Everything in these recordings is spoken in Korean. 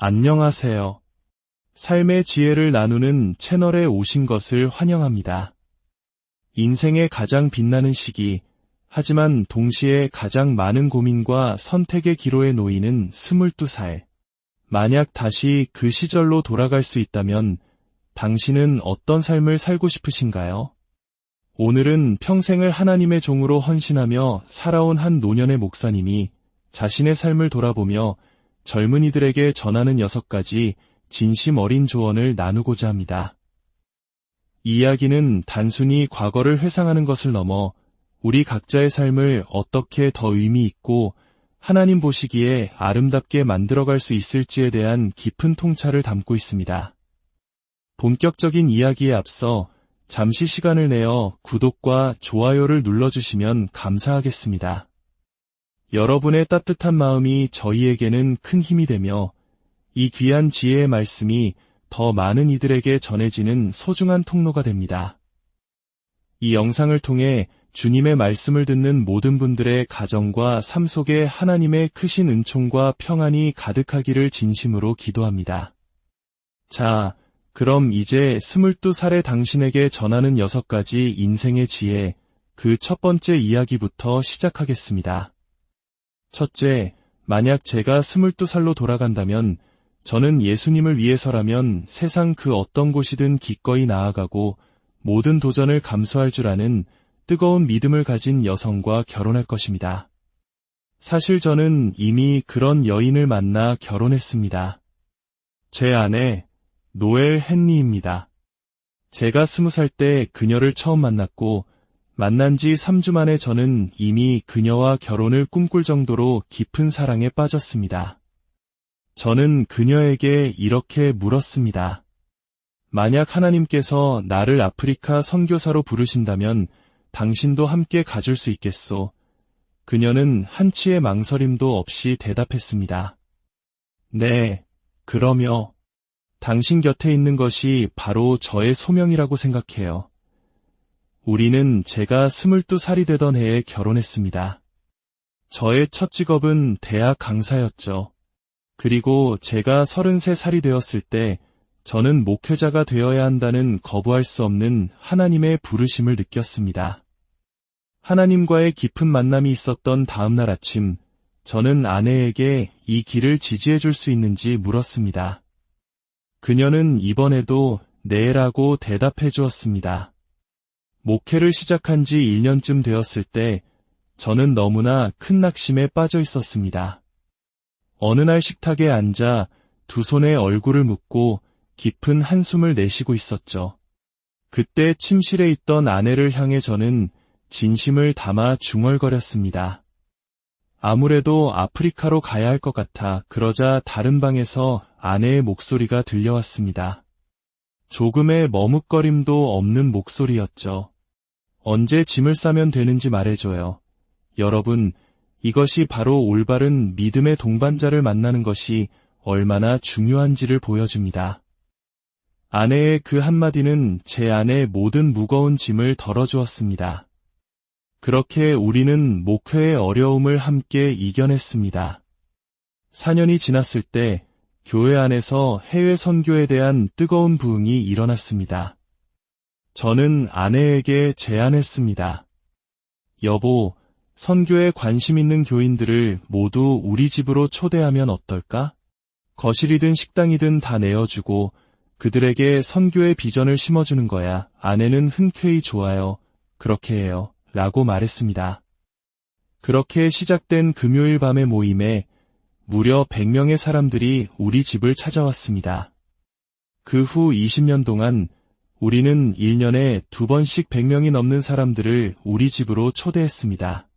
안녕하세요. 삶의 지혜를 나누는 채널에 오신 것을 환영합니다. 인생의 가장 빛나는 시기, 하지만 동시에 가장 많은 고민과 선택의 기로에 놓이는 22살. 만약 다시 그 시절로 돌아갈 수 있다면 당신은 어떤 삶을 살고 싶으신가요? 오늘은 평생을 하나님의 종으로 헌신하며 살아온 한 노년의 목사님이 자신의 삶을 돌아보며 젊은이들에게 전하는 여섯 가지 진심 어린 조언을 나누고자 합니다. 이야기는 단순히 과거를 회상하는 것을 넘어 우리 각자의 삶을 어떻게 더 의미 있고 하나님 보시기에 아름답게 만들어갈 수 있을지에 대한 깊은 통찰을 담고 있습니다. 본격적인 이야기에 앞서 잠시 시간을 내어 구독과 좋아요를 눌러주시면 감사하겠습니다. 여러분의 따뜻한 마음이 저희에게는 큰 힘이 되며 이 귀한 지혜의 말씀이 더 많은 이들에게 전해지는 소중한 통로가 됩니다. 이 영상을 통해 주님의 말씀을 듣는 모든 분들의 가정과 삶 속에 하나님의 크신 은총과 평안이 가득하기를 진심으로 기도합니다. 자, 그럼 이제 스물두 살의 당신에게 전하는 여섯 가지 인생의 지혜, 그 첫 번째 이야기부터 시작하겠습니다. 첫째, 만약 제가 스물두 살로 돌아간다면 저는 예수님을 위해서라면 세상 그 어떤 곳이든 기꺼이 나아가고 모든 도전을 감수할 줄 아는 뜨거운 믿음을 가진 여성과 결혼할 것입니다. 사실 저는 이미 그런 여인을 만나 결혼했습니다. 제 아내 노엘 헨리입니다. 제가 스무 살 때 그녀를 처음 만났고 만난 지 3주 만에 저는 이미 그녀와 결혼을 꿈꿀 정도로 깊은 사랑에 빠졌습니다. 저는 그녀에게 이렇게 물었습니다. 만약 하나님께서 나를 아프리카 선교사로 부르신다면 당신도 함께 가줄 수 있겠소. 그녀는 한치의 망설임도 없이 대답했습니다. 네, 그러며 당신 곁에 있는 것이 바로 저의 소명이라고 생각해요. 우리는 제가 스물두 살이 되던 해에 결혼했습니다. 저의 첫 직업은 대학 강사였죠. 그리고 제가 서른세 살이 되었을 때 저는 목회자가 되어야 한다는 거부할 수 없는 하나님의 부르심을 느꼈습니다. 하나님과의 깊은 만남이 있었던 다음날 아침, 저는 아내에게 이 길을 지지해 줄 수 있는지 물었습니다. 그녀는 이번에도 네라고 대답해 주었습니다. 목회를 시작한 지 1년쯤 되었을 때 저는 너무나 큰 낙심에 빠져 있었습니다. 어느 날 식탁에 앉아 두 손에 얼굴을 묶고 깊은 한숨을 내쉬고 있었죠. 그때 침실에 있던 아내를 향해 저는 진심을 담아 중얼거렸습니다. 아무래도 아프리카로 가야 할 것 같아 그러자 다른 방에서 아내의 목소리가 들려왔습니다. 조금의 머뭇거림도 없는 목소리였죠. 언제 짐을 싸면 되는지 말해줘요. 여러분, 이것이 바로 올바른 믿음의 동반자를 만나는 것이 얼마나 중요한지를 보여줍니다. 아내의 그 한마디는 제 안의 모든 무거운 짐을 덜어주었습니다. 그렇게 우리는 목회의 어려움을 함께 이겨냈습니다. 4년이 지났을 때 교회 안에서 해외 선교에 대한 뜨거운 부흥이 일어났습니다. 저는 아내에게 제안했습니다. 여보, 선교에 관심 있는 교인들을 모두 우리 집으로 초대하면 어떨까? 거실이든 식당이든 다 내어주고 그들에게 선교의 비전을 심어주는 거야. 아내는 흔쾌히 좋아요. 그렇게 해요. 라고 말했습니다. 그렇게 시작된 금요일 밤의 모임에 무려 100명의 사람들이 우리 집을 찾아왔습니다. 그 후 20년 동안 우리는 1년에 두 번씩 100명이 넘는 사람들을 우리 집으로 초대했습니다.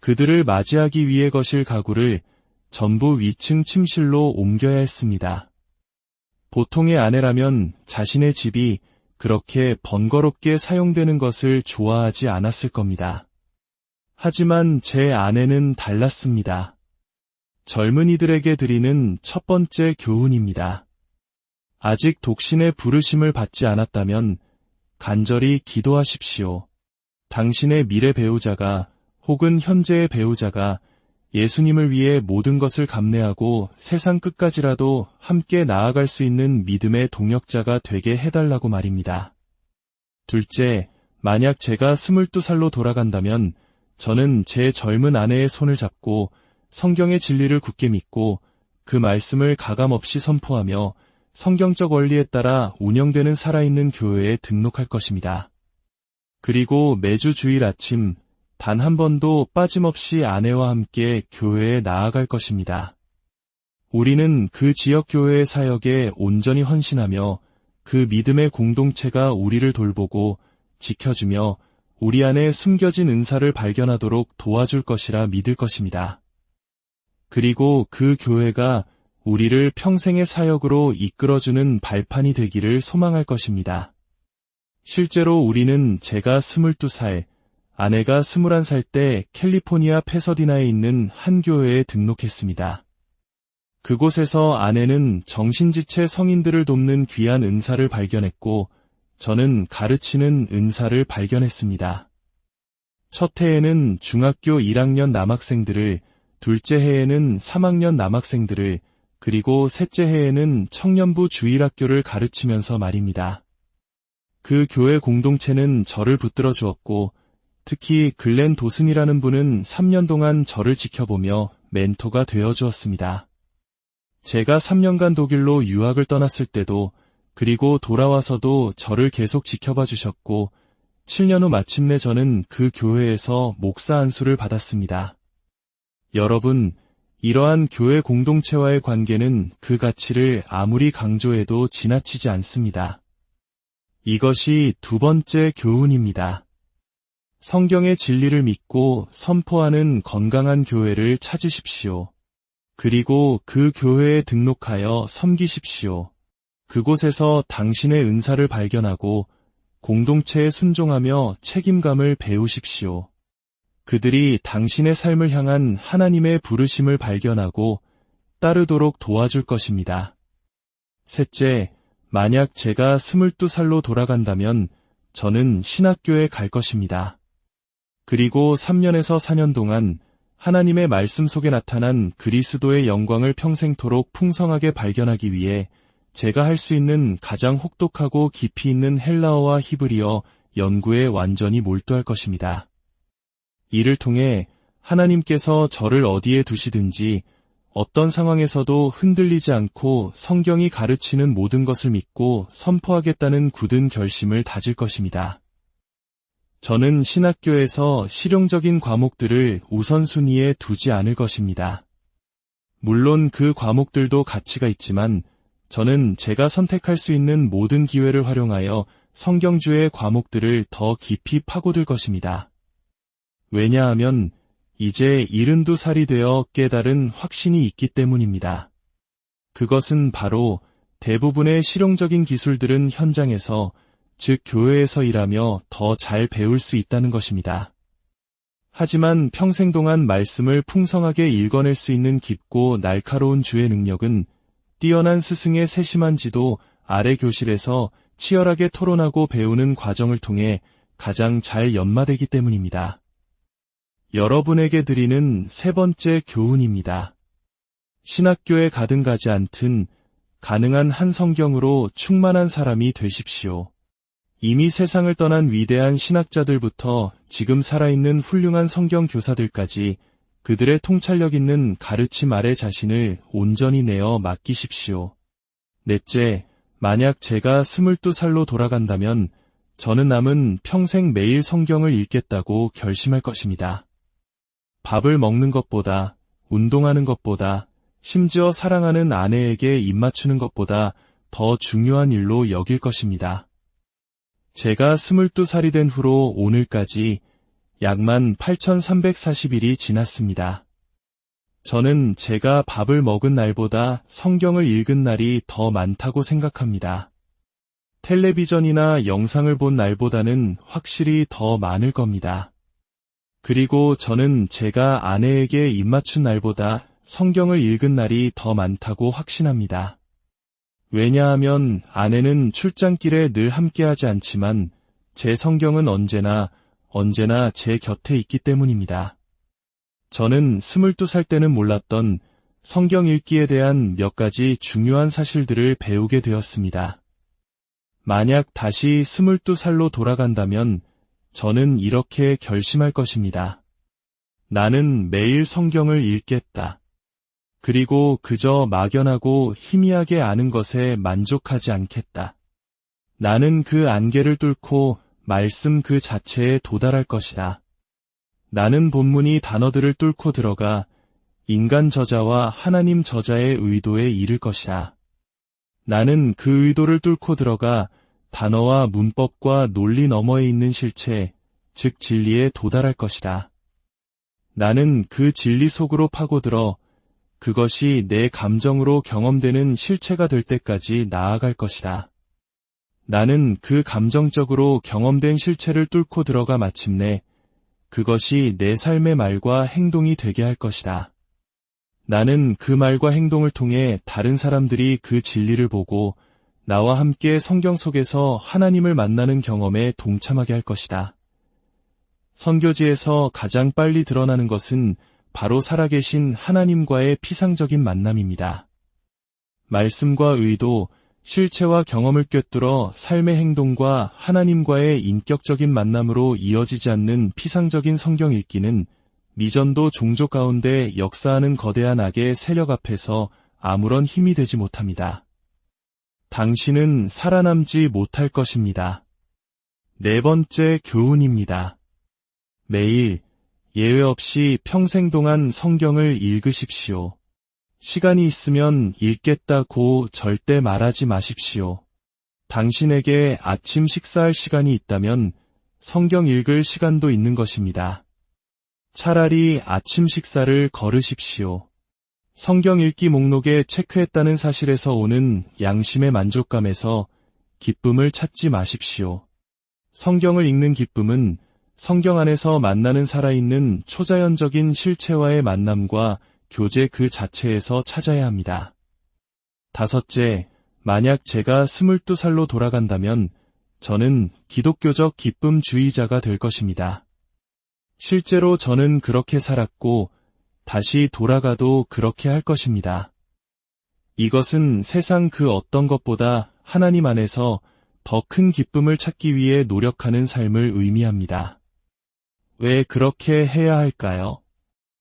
그들을 맞이하기 위해 거실 가구를 전부 위층 침실로 옮겨야 했습니다. 보통의 아내라면 자신의 집이 그렇게 번거롭게 사용되는 것을 좋아하지 않았을 겁니다. 하지만 제 아내는 달랐습니다. 젊은이들에게 드리는 첫 번째 교훈입니다. 아직 독신의 부르심을 받지 않았다면 간절히 기도하십시오. 당신의 미래 배우자가 혹은 현재의 배우자가 예수님을 위해 모든 것을 감내하고 세상 끝까지라도 함께 나아갈 수 있는 믿음의 동역자가 되게 해달라고 말입니다. 둘째, 만약 제가 22살로 돌아간다면 저는 제 젊은 아내의 손을 잡고 성경의 진리를 굳게 믿고 그 말씀을 가감없이 선포하며 성경적 원리에 따라 운영되는 살아있는 교회에 등록할 것입니다. 그리고 매주 주일 아침 단 한 번도 빠짐없이 아내와 함께 교회에 나아갈 것입니다. 우리는 그 지역 교회의 사역에 온전히 헌신하며 그 믿음의 공동체가 우리를 돌보고 지켜주며 우리 안에 숨겨진 은사를 발견하도록 도와줄 것이라 믿을 것입니다. 그리고 그 교회가 우리를 평생의 사역으로 이끌어주는 발판이 되기를 소망할 것입니다. 실제로 우리는 제가 22살, 아내가 21살 때 캘리포니아 페서디나에 있는 한 교회에 등록했습니다. 그곳에서 아내는 정신지체 성인들을 돕는 귀한 은사를 발견했고 저는 가르치는 은사를 발견했습니다. 첫 해에는 중학교 1학년 남학생들을, 둘째 해에는 3학년 남학생들을, 그리고 셋째 해에는 청년부 주일학교를 가르치면서 말입니다. 그 교회 공동체는 저를 붙들어 주었고, 특히 글렌 도슨이라는 분은 3년 동안 저를 지켜보며 멘토가 되어 주었습니다. 제가 3년간 독일로 유학을 떠났을 때도 그리고 돌아와서도 저를 계속 지켜봐 주셨고 7년 후 마침내 저는 그 교회에서 목사 안수를 받았습니다. 여러분, 이러한 교회 공동체와의 관계는 그 가치를 아무리 강조해도 지나치지 않습니다. 이것이 두 번째 교훈입니다. 성경의 진리를 믿고 선포하는 건강한 교회를 찾으십시오. 그리고 그 교회에 등록하여 섬기십시오. 그곳에서 당신의 은사를 발견하고 공동체에 순종하며 책임감을 배우십시오. 그들이 당신의 삶을 향한 하나님의 부르심을 발견하고 따르도록 도와줄 것입니다. 셋째, 만약 제가 22살로 돌아간다면 저는 신학교에 갈 것입니다. 그리고 3년에서 4년 동안 하나님의 말씀 속에 나타난 그리스도의 영광을 평생토록 풍성하게 발견하기 위해 제가 할 수 있는 가장 혹독하고 깊이 있는 헬라어와 히브리어 연구에 완전히 몰두할 것입니다. 이를 통해 하나님께서 저를 어디에 두시든지 어떤 상황에서도 흔들리지 않고 성경이 가르치는 모든 것을 믿고 선포하겠다는 굳은 결심을 다질 것입니다. 저는 신학교에서 실용적인 과목들을 우선순위에 두지 않을 것입니다. 물론 그 과목들도 가치가 있지만 저는 제가 선택할 수 있는 모든 기회를 활용하여 성경주의 과목들을 더 깊이 파고들 것입니다. 왜냐하면 이제 72살이 되어 깨달은 확신이 있기 때문입니다. 그것은 바로 대부분의 실용적인 기술들은 현장에서, 즉 교회에서 일하며 더 잘 배울 수 있다는 것입니다. 하지만 평생 동안 말씀을 풍성하게 읽어낼 수 있는 깊고 날카로운 주의 능력은 뛰어난 스승의 세심한 지도 아래 교실에서 치열하게 토론하고 배우는 과정을 통해 가장 잘 연마되기 때문입니다. 여러분에게 드리는 세 번째 교훈입니다. 신학교에 가든 가지 않든 가능한 한 성경으로 충만한 사람이 되십시오. 이미 세상을 떠난 위대한 신학자들부터 지금 살아있는 훌륭한 성경 교사들까지 그들의 통찰력 있는 가르침 아래 자신을 온전히 내어 맡기십시오. 넷째, 만약 제가 22살로 돌아간다면 저는 남은 평생 매일 성경을 읽겠다고 결심할 것입니다. 밥을 먹는 것보다, 운동하는 것보다, 심지어 사랑하는 아내에게 입맞추는 것보다 더 중요한 일로 여길 것입니다. 제가 22살이 된 후로 오늘까지 약만 8,340일이 지났습니다. 저는 제가 밥을 먹은 날보다 성경을 읽은 날이 더 많다고 생각합니다. 텔레비전이나 영상을 본 날보다는 확실히 더 많을 겁니다. 그리고 저는 제가 아내에게 입맞춘 날보다 성경을 읽은 날이 더 많다고 확신합니다. 왜냐하면 아내는 출장길에 늘 함께하지 않지만 제 성경은 언제나 언제나 제 곁에 있기 때문입니다. 저는 22살 때는 몰랐던 성경 읽기에 대한 몇 가지 중요한 사실들을 배우게 되었습니다. 만약 다시 22살로 돌아간다면 저는 이렇게 결심할 것입니다. 나는 매일 성경을 읽겠다. 그리고 그저 막연하고 희미하게 아는 것에 만족하지 않겠다. 나는 그 안개를 뚫고 말씀 그 자체에 도달할 것이다. 나는 본문이 단어들을 뚫고 들어가 인간 저자와 하나님 저자의 의도에 이를 것이다. 나는 그 의도를 뚫고 들어가 단어와 문법과 논리 너머에 있는 실체, 즉 진리에 도달할 것이다. 나는 그 진리 속으로 파고들어 그것이 내 감정으로 경험되는 실체가 될 때까지 나아갈 것이다. 나는 그 감정적으로 경험된 실체를 뚫고 들어가 마침내 그것이 내 삶의 말과 행동이 되게 할 것이다. 나는 그 말과 행동을 통해 다른 사람들이 그 진리를 보고 나와 함께 성경 속에서 하나님을 만나는 경험에 동참하게 할 것이다. 선교지에서 가장 빨리 드러나는 것은 바로 살아계신 하나님과의 피상적인 만남입니다. 말씀과 의도, 실체와 경험을 꿰뚫어 삶의 행동과 하나님과의 인격적인 만남으로 이어지지 않는 피상적인 성경 읽기는 미전도 종족 가운데 역사하는 거대한 악의 세력 앞에서 아무런 힘이 되지 못합니다. 당신은 살아남지 못할 것입니다. 네 번째 교훈입니다. 매일 예외 없이 평생 동안 성경을 읽으십시오. 시간이 있으면 읽겠다고 절대 말하지 마십시오. 당신에게 아침 식사할 시간이 있다면 성경 읽을 시간도 있는 것입니다. 차라리 아침 식사를 걸으십시오. 성경 읽기 목록에 체크했다는 사실에서 오는 양심의 만족감에서 기쁨을 찾지 마십시오. 성경을 읽는 기쁨은 성경 안에서 만나는 살아있는 초자연적인 실체와의 만남과 교제 그 자체에서 찾아야 합니다. 다섯째, 만약 제가 스물두 살로 돌아간다면 저는 기독교적 기쁨주의자가 될 것입니다. 실제로 저는 그렇게 살았고 다시 돌아가도 그렇게 할 것입니다. 이것은 세상 그 어떤 것보다 하나님 안에서 더 큰 기쁨을 찾기 위해 노력하는 삶을 의미합니다. 왜 그렇게 해야 할까요?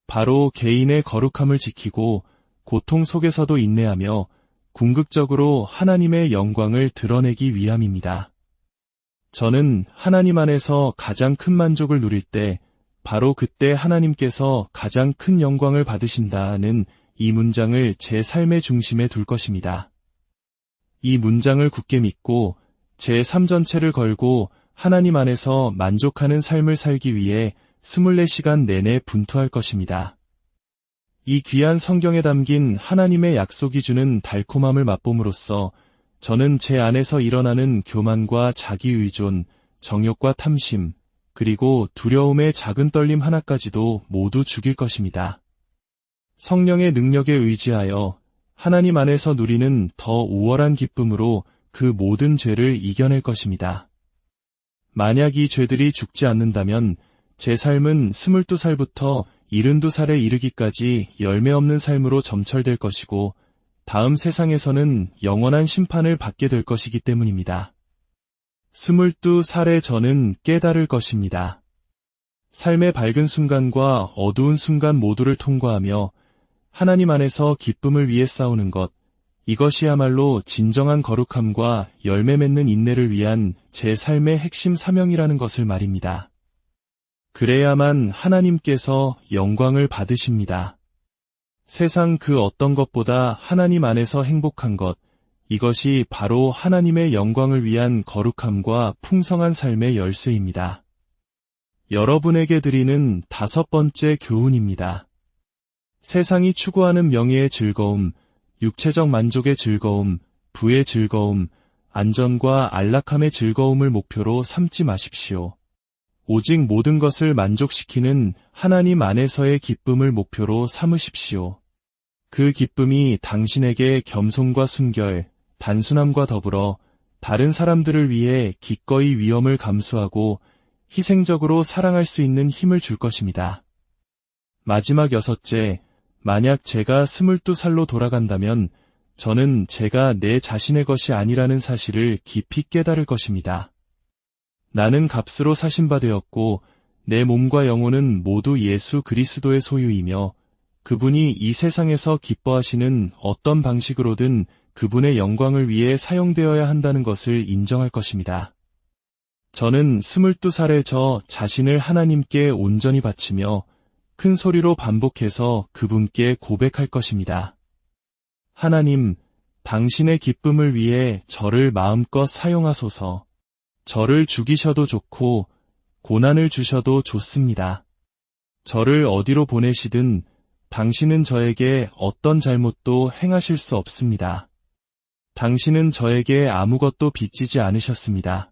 바로 개인의 거룩함을 지키고 고통 속에서도 인내하며 궁극적으로 하나님의 영광을 드러내기 위함입니다. 저는 하나님 안에서 가장 큰 만족을 누릴 때 바로 그때 하나님께서 가장 큰 영광을 받으신다는 이 문장을 제 삶의 중심에 둘 것입니다. 이 문장을 굳게 믿고 제 삶 전체를 걸고 하나님 안에서 만족하는 삶을 살기 위해 24시간 내내 분투할 것입니다. 이 귀한 성경에 담긴 하나님의 약속이 주는 달콤함을 맛봄으로써 저는 제 안에서 일어나는 교만과 자기의존, 정욕과 탐심, 그리고 두려움의 작은 떨림 하나까지도 모두 죽일 것입니다. 성령의 능력에 의지하여 하나님 안에서 누리는 더 우월한 기쁨으로 그 모든 죄를 이겨낼 것입니다. 만약 이 죄들이 죽지 않는다면 제 삶은 22살부터 72살에 이르기까지 열매 없는 삶으로 점철될 것이고 다음 세상에서는 영원한 심판을 받게 될 것이기 때문입니다. 스물두 살의 저는 깨달을 것입니다. 삶의 밝은 순간과 어두운 순간 모두를 통과하며 하나님 안에서 기쁨을 위해 싸우는 것, 이것이야말로 진정한 거룩함과 열매 맺는 인내를 위한 제 삶의 핵심 사명이라는 것을 말입니다. 그래야만 하나님께서 영광을 받으십니다. 세상 그 어떤 것보다 하나님 안에서 행복한 것, 이것이 바로 하나님의 영광을 위한 거룩함과 풍성한 삶의 열쇠입니다. 여러분에게 드리는 다섯 번째 교훈입니다. 세상이 추구하는 명예의 즐거움, 육체적 만족의 즐거움, 부의 즐거움, 안전과 안락함의 즐거움을 목표로 삼지 마십시오. 오직 모든 것을 만족시키는 하나님 안에서의 기쁨을 목표로 삼으십시오. 그 기쁨이 당신에게 겸손과 순결, 단순함과 더불어 다른 사람들을 위해 기꺼이 위험을 감수하고 희생적으로 사랑할 수 있는 힘을 줄 것입니다. 마지막 여섯째, 만약 제가 스물두 살로 돌아간다면 저는 제가 내 자신의 것이 아니라는 사실을 깊이 깨달을 것입니다. 나는 값으로 사신바 되었고 내 몸과 영혼은 모두 예수 그리스도의 소유이며 그분이 이 세상에서 기뻐하시는 어떤 방식으로든 그분의 영광을 위해 사용되어야 한다는 것을 인정할 것입니다. 저는 스물두 살에 저 자신을 하나님께 온전히 바치며 큰 소리로 반복해서 그분께 고백할 것입니다. 하나님, 당신의 기쁨을 위해 저를 마음껏 사용하소서. 저를 죽이셔도 좋고 고난을 주셔도 좋습니다. 저를 어디로 보내시든 당신은 저에게 어떤 잘못도 행하실 수 없습니다. 당신은 저에게 아무것도 빚지지 않으셨습니다.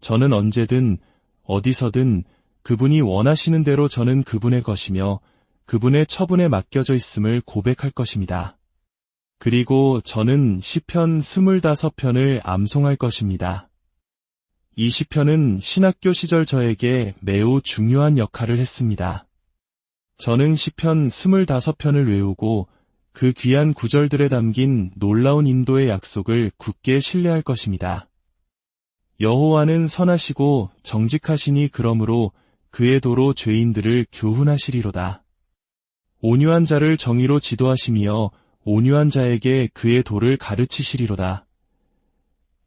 저는 언제든 어디서든 그분이 원하시는 대로 저는 그분의 것이며 그분의 처분에 맡겨져 있음을 고백할 것입니다. 그리고 저는 시편 25편을 암송할 것입니다. 이 시편은 신학교 시절 저에게 매우 중요한 역할을 했습니다. 저는 시편 25편을 외우고 그 귀한 구절들에 담긴 놀라운 인도의 약속을 굳게 신뢰할 것입니다. 여호와는 선하시고 정직하시니 그러므로 그의 도로 죄인들을 교훈하시리로다. 온유한 자를 정의로 지도하시며 온유한 자에게 그의 도를 가르치시리로다.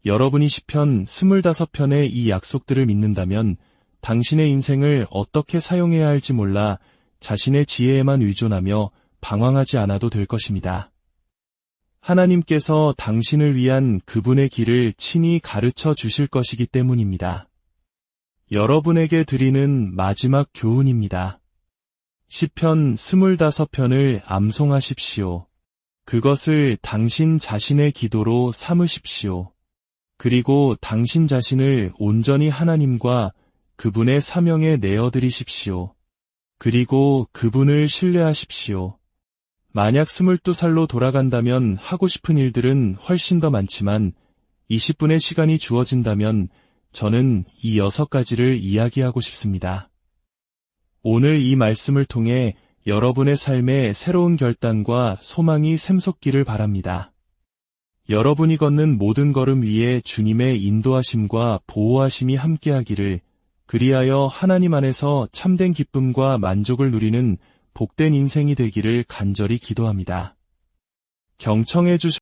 여러분이 시편 25편의 이 약속들을 믿는다면 당신의 인생을 어떻게 사용해야 할지 몰라 자신의 지혜에만 의존하며 방황하지 않아도 될 것입니다. 하나님께서 당신을 위한 그분의 길을 친히 가르쳐 주실 것이기 때문입니다. 여러분에게 드리는 마지막 교훈입니다. 시편 25편을 암송하십시오. 그것을 당신 자신의 기도로 삼으십시오. 그리고 당신 자신을 온전히 하나님과 그분의 사명에 내어드리십시오. 그리고 그분을 신뢰하십시오. 만약 스물두 살로 돌아간다면 하고 싶은 일들은 훨씬 더 많지만 20분의 시간이 주어진다면 저는 이 여섯 가지를 이야기하고 싶습니다. 오늘 이 말씀을 통해 여러분의 삶에 새로운 결단과 소망이 샘솟기를 바랍니다. 여러분이 걷는 모든 걸음 위에 주님의 인도하심과 보호하심이 함께하기를 그리하여 하나님 안에서 참된 기쁨과 만족을 누리는 복된 인생이 되기를 간절히 기도합니다. 경청해 주셔